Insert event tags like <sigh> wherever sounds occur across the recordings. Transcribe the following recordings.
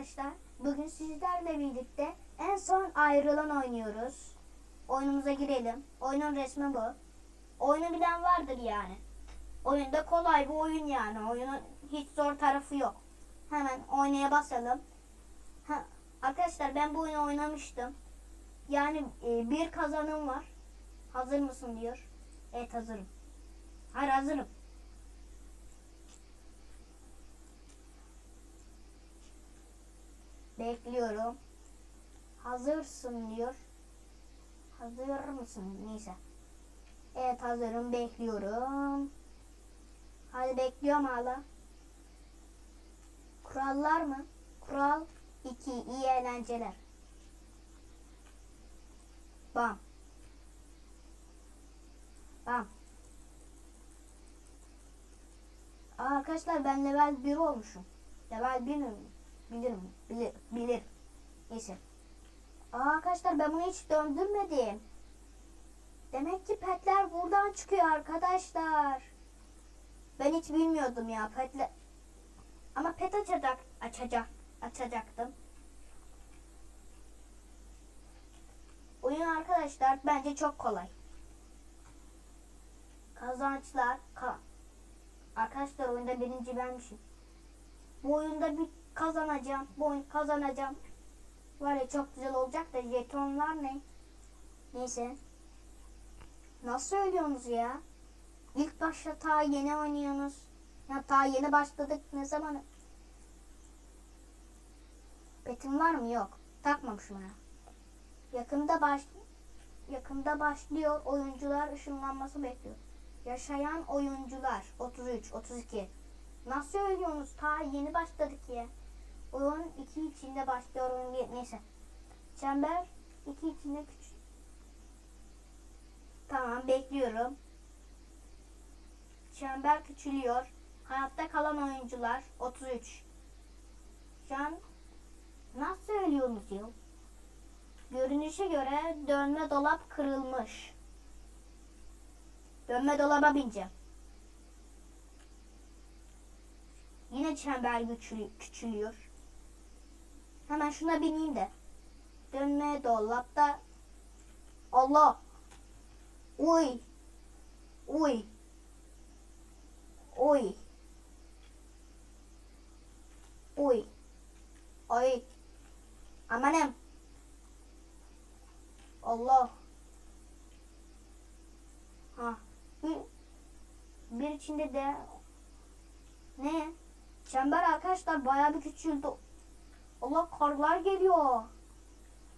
arkadaşlar. Bugün sizlerle birlikte en son ayrılan oynuyoruz. Oyunumuza girelim. Oyunun resmi bu. Oyunu bilen vardır yani. Oyunda kolay bir oyun yani. Oyunun hiç zor tarafı yok. Hemen oynaya basalım. Ha, arkadaşlar ben bu oyunu oynamıştım. Yani e, bir kazanım var. Hazır mısın diyor. Evet hazırım. Hayır hazırım. Bekliyorum. Hazırsın diyor. Hazır mısın? Neyse. Evet hazırım. Bekliyorum. Hadi bekliyorum hala. Kurallar mı? Kural 2. İyi eğlenceler. Bam. Bam. Arkadaşlar ben level 1 olmuşum. Level 1 mi? Bilirim. Bilir. Bilir. Neyse. Aa, arkadaşlar ben bunu hiç döndürmedim. Demek ki petler buradan çıkıyor arkadaşlar. Ben hiç bilmiyordum ya petle. Ama pet açacak, açacak, açacaktım. Oyun arkadaşlar bence çok kolay. Kazançlar, ka arkadaşlar oyunda birinci benmişim. Bu oyunda bir kazanacağım. Bu oyun kazanacağım. Var ya çok güzel olacak da jetonlar ne? Neyse. Nasıl söylüyorsunuz ya? İlk başta ta yeni oynuyorsunuz. Ya ta yeni başladık. Ne zaman? Petim var mı? Yok. Takmamışım ya. Yakında baş yakında başlıyor. Oyuncular ışınlanması bekliyor. Yaşayan oyuncular 33, 32. Nasıl söylüyorsunuz? Ta yeni başladık ya. Oyun 2 içinde başlıyor oyun neyse. Çember 2 içinde küçük. Tamam bekliyorum. Çember küçülüyor. Hayatta kalan oyuncular 33. Şu an nasıl söylüyorsunuz ya? Görünüşe göre dönme dolap kırılmış. Dönme dolaba bineceğim. Yine çember küçülü- küçülüyor. Hemen şuna bineyim de. Dönme dolapta. Allah. Uy. Uy. Uy. Uy. Ay. Amanım. Allah. Ha. Bir, bir içinde de ne? Çember arkadaşlar bayağı bir küçüldü. Allah karlar geliyor.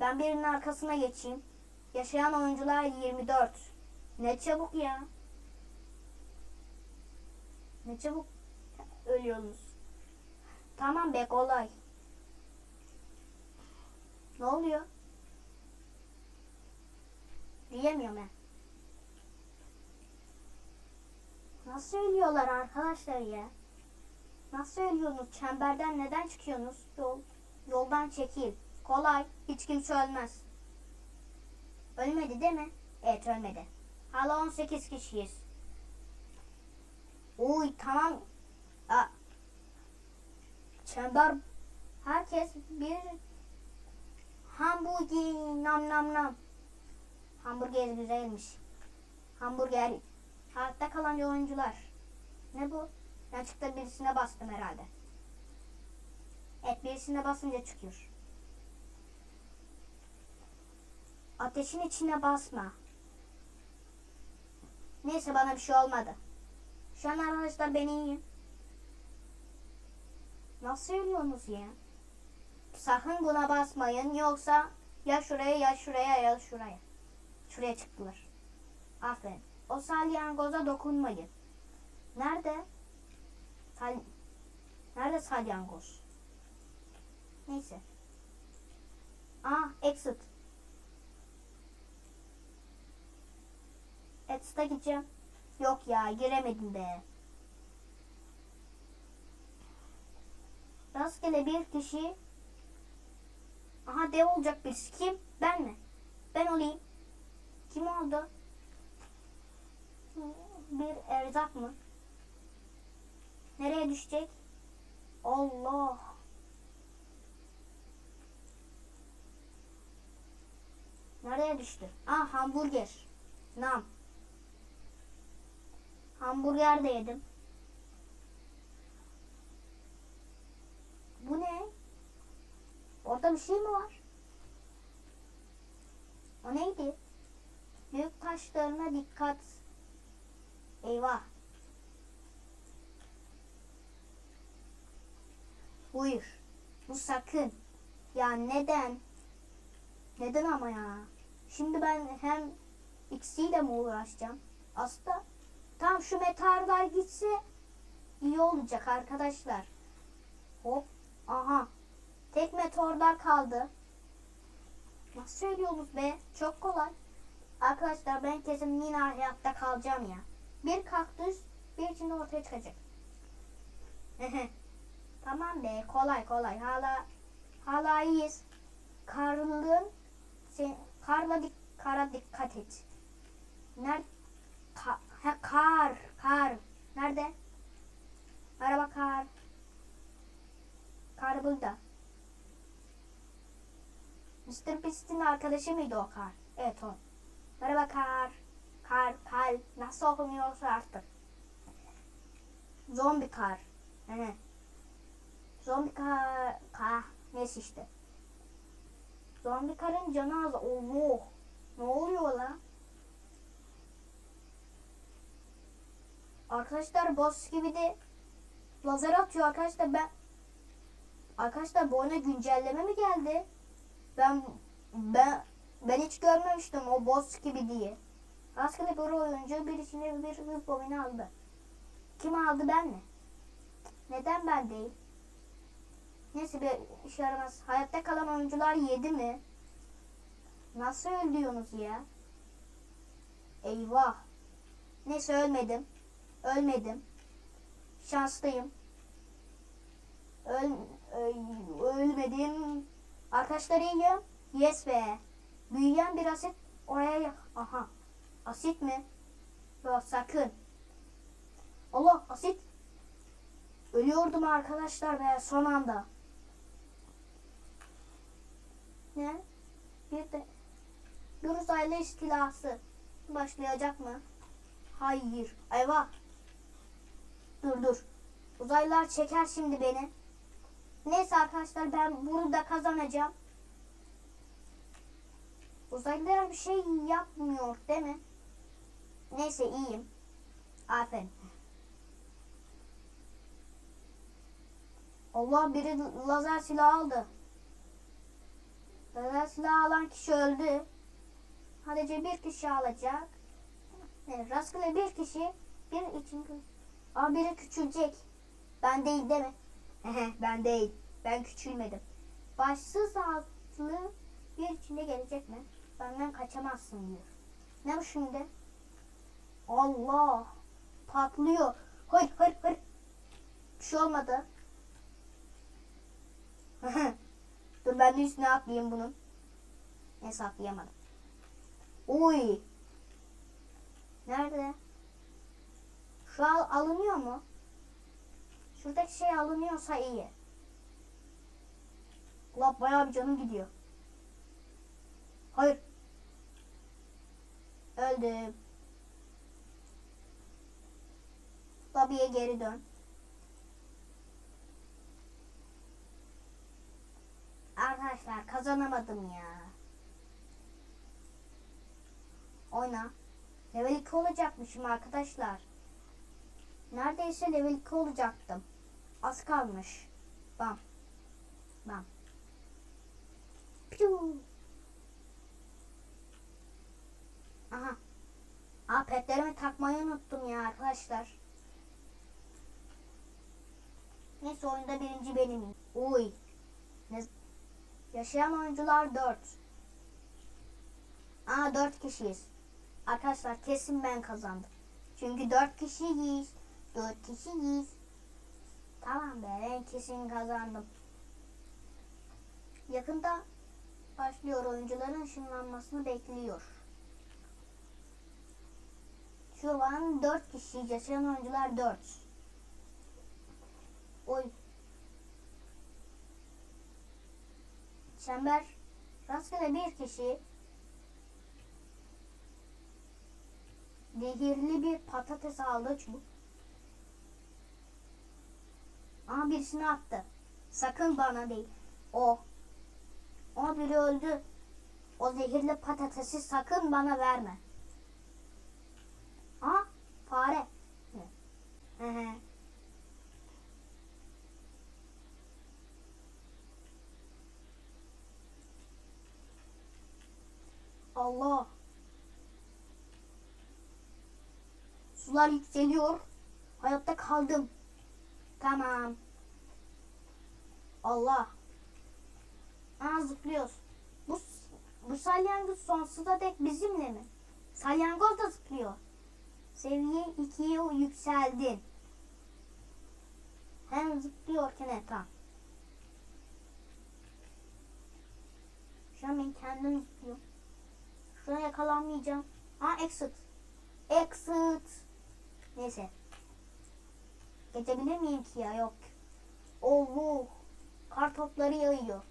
Ben birinin arkasına geçeyim. Yaşayan oyuncular 24. Ne çabuk ya. Ne çabuk ölüyorsunuz. Tamam be kolay. Ne oluyor? Diyemiyorum ben. Nasıl ölüyorlar arkadaşlar ya? Nasıl ölüyorsunuz? Çemberden neden çıkıyorsunuz? Yol, yoldan çekil. Kolay. Hiç kimse ölmez. Ölmedi değil mi? Evet ölmedi. Hala 18 kişiyiz. Uy tamam. Aa. Çember herkes bir hamburger nam nam nam. Hamburger güzelmiş. Hamburger hayatta kalan oyuncular. Ne bu? Yanlışlıkla birisine bastım herhalde. Evet birisine basınca çıkıyor. Ateşin içine basma. Neyse bana bir şey olmadı. Şu an arkadaşlar ben iyiyim. Nasıl ölüyorsunuz ya? Sakın buna basmayın yoksa ya şuraya ya şuraya ya şuraya. Şuraya çıktılar. Aferin. O salyangoza dokunmayın. Nerede? Sal Nerede salyangoz? Neyse. Ah exit. Exit'a gideceğim. Yok ya giremedim be. Rastgele bir kişi Aha dev olacak birisi. Kim? Ben mi? Ben olayım. Kim oldu? Bir erzak mı? Nereye düşecek? Allah. Ne düştü? Aa hamburger. Nam. Hamburger de yedim. Bu ne? Orada bir şey mi var? O neydi? Büyük taşlarına dikkat. Eyvah. Buyur. Bu sakın. Ya neden? Neden ama ya? Şimdi ben hem ikisiyle mi uğraşacağım? Aslında tam şu meteorlar gitse iyi olacak arkadaşlar. Hop. Aha. Tek meteorlar kaldı. Nasıl söylüyorsunuz be? Çok kolay. Arkadaşlar ben kesin yine hayatta kalacağım ya. Bir kaktüs bir içinde ortaya çıkacak. <laughs> tamam be kolay kolay. Hala hala iyiyiz. Karlığın sen, karla dik, kara dikkat et. Nerede? Ka, ha, kar, kar. Nerede? Merhaba kar. Kar burada. Mr. Beast'in arkadaşı mıydı o kar? Evet o. Merhaba kar. Kar, kar. Nasıl okunuyorsa artık. Zombi kar. He. Zombi kar. Kar. Neyse işte. Zombi karın canı az. Allah. Ne oluyor lan? Arkadaşlar boss gibi de lazer atıyor arkadaşlar ben Arkadaşlar bu oyuna güncelleme mi geldi? Ben ben ben hiç görmemiştim o boss gibi diye. Rastgele bir oyuncu birisine bir hız bombini aldı. Kim aldı ben mi? Neden ben değil? Neyse bir işe yaramaz. Hayatta kalan oyuncular yedi mi? Nasıl öldüyorsunuz ya? Eyvah. Neyse ölmedim. Ölmedim. Şanslıyım. Öl, öl- ölmedim. Arkadaşlar iyiyim. Yes be. Büyüyen bir asit oraya Aha. Asit mi? Yok sakın. Allah asit. Ölüyordum arkadaşlar be son anda. Ne? Bir de bir uzaylı istilası başlayacak mı? Hayır. Eyvah. Dur dur. Uzaylılar çeker şimdi beni. Neyse arkadaşlar ben burada kazanacağım. Uzaylılar bir şey yapmıyor değil mi? Neyse iyiyim. Aferin. Allah biri lazer silahı aldı. Silahı alan kişi öldü. Sadece bir kişi alacak. Evet, rastgele bir kişi bir için Aa biri küçülecek. Ben değil değil mi? ben değil. Ben küçülmedim. Başsız altlı bir içinde gelecek mi? Benden kaçamazsın diyor. Ne bu şimdi? Allah! Patlıyor. Hayır hayır hayır. Bir şey olmadı. Dur ben de üstüne atlayayım bunun. Neyse atlayamadım. Uy. Nerede? Şu an alınıyor mu? Şuradaki şey alınıyorsa iyi. Ulan bayağı bir canım gidiyor. Hayır. Öldüm. Lobiye geri dön. Arkadaşlar kazanamadım ya. Oyna. Level 2 olacakmışım arkadaşlar. Neredeyse level 2 olacaktım. Az kalmış. Bam. Bam. Piu. Aha. Aa petlerimi takmayı unuttum ya arkadaşlar. Neyse oyunda birinci benim. Uy. Ne? Yaşayan oyuncular 4. Aa 4 kişiyiz. Arkadaşlar kesin ben kazandım. Çünkü 4 kişiyiz. 4 kişiyiz. Tamam be ben kesin kazandım. Yakında başlıyor oyuncuların ışınlanmasını bekliyor. Şu an 4 kişi yaşayan oyuncular 4. Oy. Çember rastgele bir kişi Dehirli bir patates aldı çubuk. Ama birisini attı. Sakın bana değil. O. O biri öldü. O zehirli patatesi sakın bana verme. Ha? Fare. Hı. Allah. Sular yükseliyor. Hayatta kaldım. Tamam. Allah. Aa zıplıyoruz. Bu, bu salyangoz sonsuza dek bizimle mi? Salyangoz da zıplıyor. Seviye 2'ye yükseldin. Hem zıplıyorken etan. Şu an ben kendim zıplıyorum. Şuna yakalanmayacağım. Ha exit. Exit. Neyse. Geçebilir miyim ki ya? Yok. Allah. Kar topları yağıyor.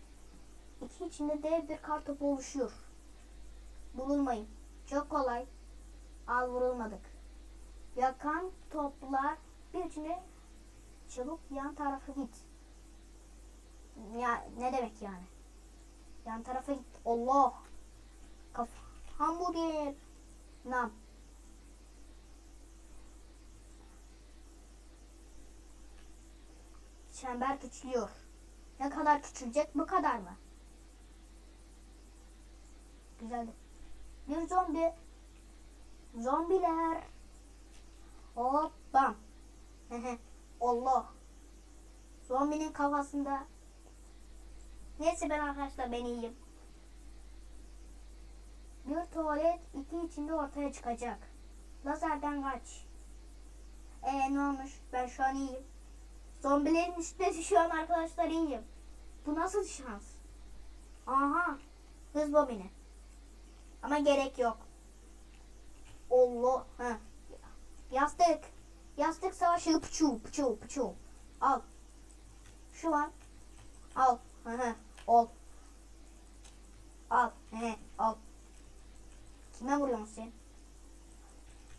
İki içinde dev bir kar topu oluşuyor. Bulunmayın. Çok kolay. Al vurulmadık. Yakan toplar bir içine çabuk yan tarafa git. Ya ne demek yani? Yan tarafa git. Allah. Hamburger. Nam. Çember küçülüyor. Ne kadar küçülecek? Bu kadar mı? Güzeldi. Bir zombi. Zombiler. Hop bam. Allah. Zombinin kafasında. Neyse ben arkadaşlar ben iyiyim. Bir tuvalet iki içinde ortaya çıkacak. Lazerden kaç. Ee ne olmuş? Ben şu an iyiyim. Zombilerin üstüne <laughs> an arkadaşlar iyiyim. Bu nasıl şans? Aha. Hız bobini. Ama gerek yok. Allah. Ha. Yastık. Yastık savaşı pıçu pıçu pıçu. Al. Şu an. Al. Hı hı. Al. Hı. Al. Kime vuruyorsun sen?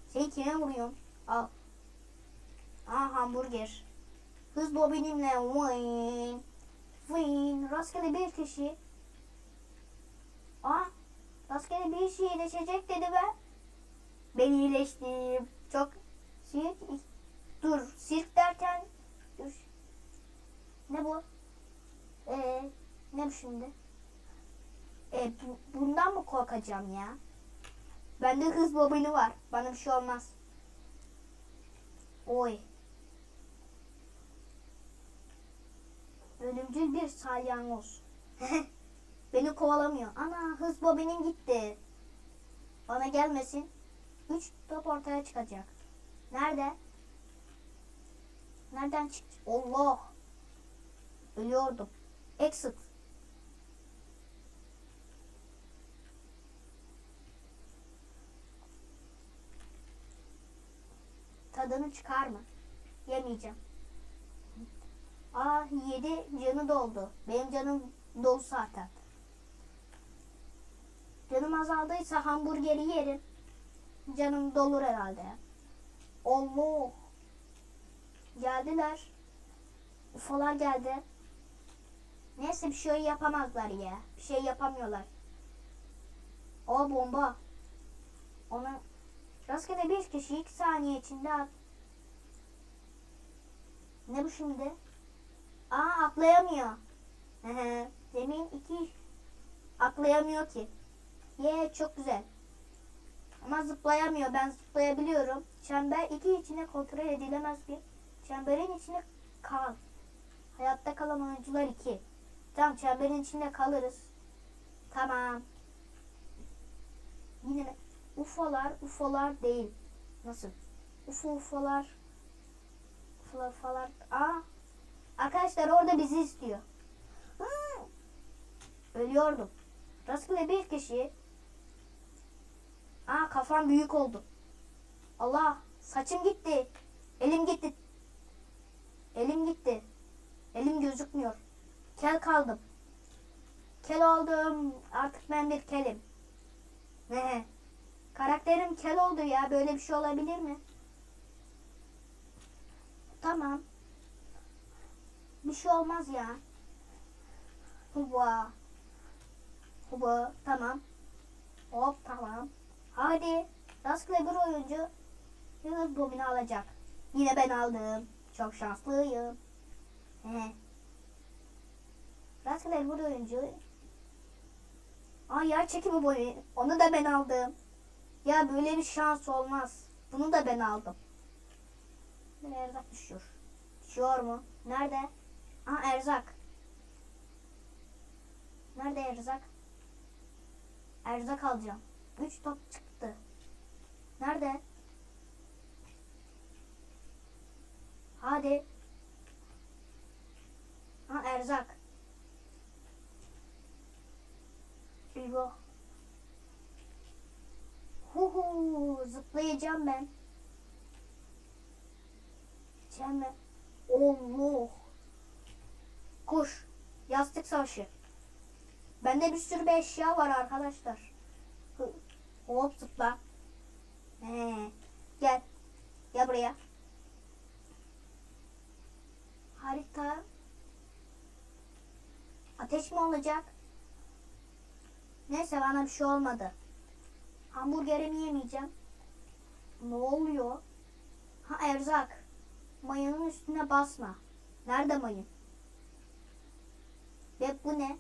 Sen kime vuruyorsun? Al. Aa hamburger. Hız bobinimle win. Win. Rastgele bir kişi. Aa. Rastgele bir şey iyileşecek dedi ve ben iyileştim. Çok sirk. Dur. Sirk derken dur. Ne bu? Ee, ne bu şimdi? E, bu- bundan mı korkacağım ya? Bende hız bobini var. Bana bir şey olmaz. Oy. Ölümcül bir salyangoz. <laughs> Beni kovalamıyor. Ana hız bobinim gitti. Bana gelmesin. Üç top ortaya çıkacak. Nerede? Nereden çıktı? Allah. Ölüyordum. Exit. Tadını çıkar mı? Yemeyeceğim. Aa yedi canı doldu. Benim canım dolu zaten. Canım azaldıysa hamburgeri yerim. Canım dolur herhalde. Allah. Geldiler. Ufalar geldi. Neyse bir şey yapamazlar ya. Bir şey yapamıyorlar. O bomba. Onu rastgele bir kişi iki saniye içinde at. Ne bu şimdi? Aa atlayamıyor. Demin iki atlayamıyor ki. Ye çok güzel. Ama zıplayamıyor. Ben zıplayabiliyorum. Çember iki içine kontrol edilemez bir. Çemberin içine kal. Hayatta kalan oyuncular iki. Tamam çemberin içinde kalırız. Tamam. Yine? Ufolar, ufolar değil. Nasıl? Ufo ufolar. Falan. Aa. Arkadaşlar orada bizi istiyor. Hı. Ölüyordum. Rastgele bir kişi. Aa kafam büyük oldu. Allah saçım gitti. Elim gitti. Elim gitti. Elim gözükmüyor. Kel kaldım. Kel oldum. Artık ben bir kelim. Ne? Karakterim kel oldu ya. Böyle bir şey olabilir mi? Tamam. Bir şey olmaz ya. Huba. Huba. Tamam. Hop tamam. Hadi. Rastgele bir oyuncu yıldız bobini alacak. Yine ben aldım. Çok şanslıyım. He. Rastgele bir oyuncu. Aa yer çekimi boyu. Onu da ben aldım. Ya böyle bir şans olmaz. Bunu da ben aldım. Bir erzak düşüyor. Düşüyor mu? Nerede? Aa erzak. Nerede erzak? Erzak alacağım. Üç top çıktı. Nerede? Hadi. Ha erzak. Eyvah. Hu hu zıplayacağım ben. Mi? Allah. Koş. Yastık savaşı. Bende bir sürü bir eşya var arkadaşlar. Hop zıpla. He. Gel. Gel buraya. Harita. Ateş mi olacak? Neyse bana bir şey olmadı. Hamburgerimi yemeyeceğim. Ne oluyor? Ha erzak. Mayının üstüne basma. Nerede mayın? Ve bu ne?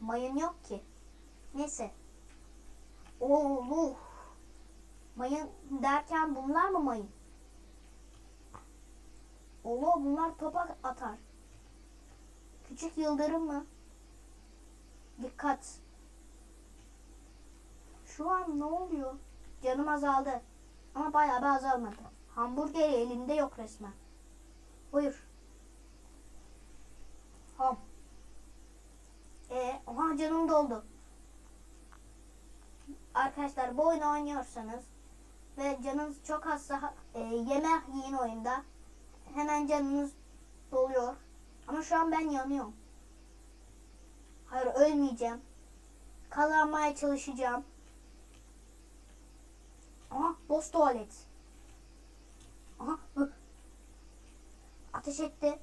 Mayın yok ki. Neyse. Oo, Mayın derken bunlar mı mayın? Oo, bunlar topa atar. Küçük yıldırım mı? Dikkat. Şu an ne oluyor? Canım azaldı. Ama bayağı bir azalmadı. Hamburgeri elimde yok resmen. Buyur. Ham. Ee, oha canım doldu. Arkadaşlar bu oyunu oynuyorsanız ve canınız çok azsa e, yemek yiyin oyunda. Hemen canınız doluyor. Ama şu an ben yanıyorum. Hayır ölmeyeceğim. Kazanmaya çalışacağım. Aha boss tuvalet. Aha hı. Ateş etti.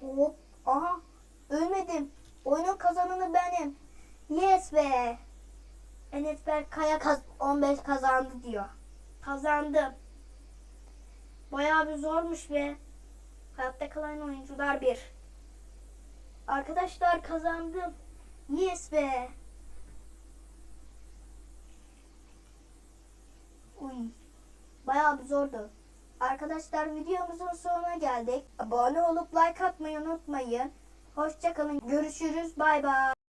Hop. Aha ölmedim. Oyunun kazananı benim. Yes be. Enes Berkaya kaz 15 kazandı diyor. Kazandım. Bayağı bir zormuş be. Hayatta kalan oyuncular bir. Arkadaşlar kazandım. Yes be. Uy. Bayağı bir zordu. Arkadaşlar videomuzun sonuna geldik. Abone olup like atmayı unutmayın. Hoşçakalın. Görüşürüz. Bay bay.